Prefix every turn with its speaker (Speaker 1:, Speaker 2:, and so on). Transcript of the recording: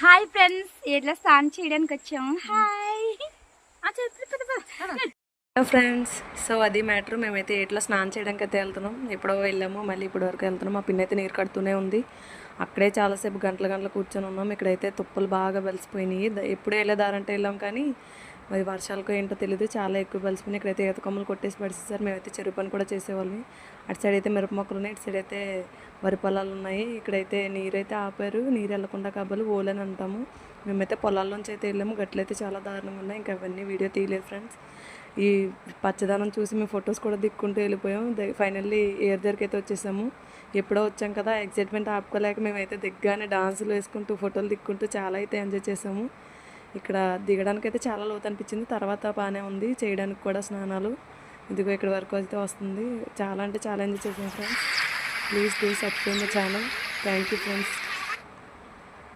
Speaker 1: Hi friends ఇట్లా స్నానం చేయడానికి వచ్చాము. హాయ్.
Speaker 2: హలో ఫ్రెండ్స్ సో అది మ్యాటర్ మేమైతే ఎట్లా స్నానం చేయడానికి అయితే వెళ్తున్నాం. ఎప్పుడో వెళ్ళాము మళ్ళీ ఇప్పుడు వరకు వెళ్తున్నాం. మా పిన్ అయితే నీరు కడుతూనే ఉంది. అక్కడే చాలాసేపు గంటల గంటలు కూర్చొని ఉన్నాం. ఇక్కడైతే తుప్పలు బాగా వెలిసిపోయినాయి. ఎప్పుడు వెళ్ళేదారంటే వెళ్ళాం కానీ మరి వర్షాలకు ఏంటో తెలియదు చాలా ఎక్కువ వెలిసిపోయినాయి ఇక్కడైతే ఈత కొమ్మలు కొట్టేసి పడిచేసారు మేమైతే చెరువు పని కూడా చేసేవాళ్ళం. అటు సైడ్ అయితే మిరప మొక్కలు ఉన్నాయి. ఇటు సైడ్ అయితే వరి పొలాలు ఉన్నాయి. ఇక్కడైతే నీరైతే ఆపారు. నీరు వెళ్ళకుండా కాబోలు ఓలని అంటాము. మేమైతే పొలాల్లోంచి అయితే వెళ్ళాము. గట్లయితే చాలా దారుణంగా ఉన్నాయి. ఇంకా అవన్నీ వీడియో తీయలేదు ఫ్రెండ్స్. ఈ పచ్చదనం చూసి మేము ఫొటోస్ కూడా దిక్కుంటూ వెళ్ళిపోయాం ఫైనల్లీ ఎయిర్ దగ్గరికి అయితే వచ్చేసాము. ఎప్పుడో వచ్చాం కదా. ఎగ్జైట్మెంట్ ఆపుకోలేక మేమైతే దిగ్గానే డాన్సులు వేసుకుంటూ ఫోటోలు దిక్కుంటూ చాలా అయితే ఎంజాయ్ చేసాము. ఇక్కడ దిగడానికి అయితే చాలా లోతు అనిపించింది తర్వాత బాగానే ఉంది. చేయడానికి కూడా స్నానాలు. ఇదిగో ఇక్కడ వరకు అయితే వస్తుంది. చాలా అంటే చాలా ఎంజాయ్ చేసాను friends please please subscribe my channel thank you friends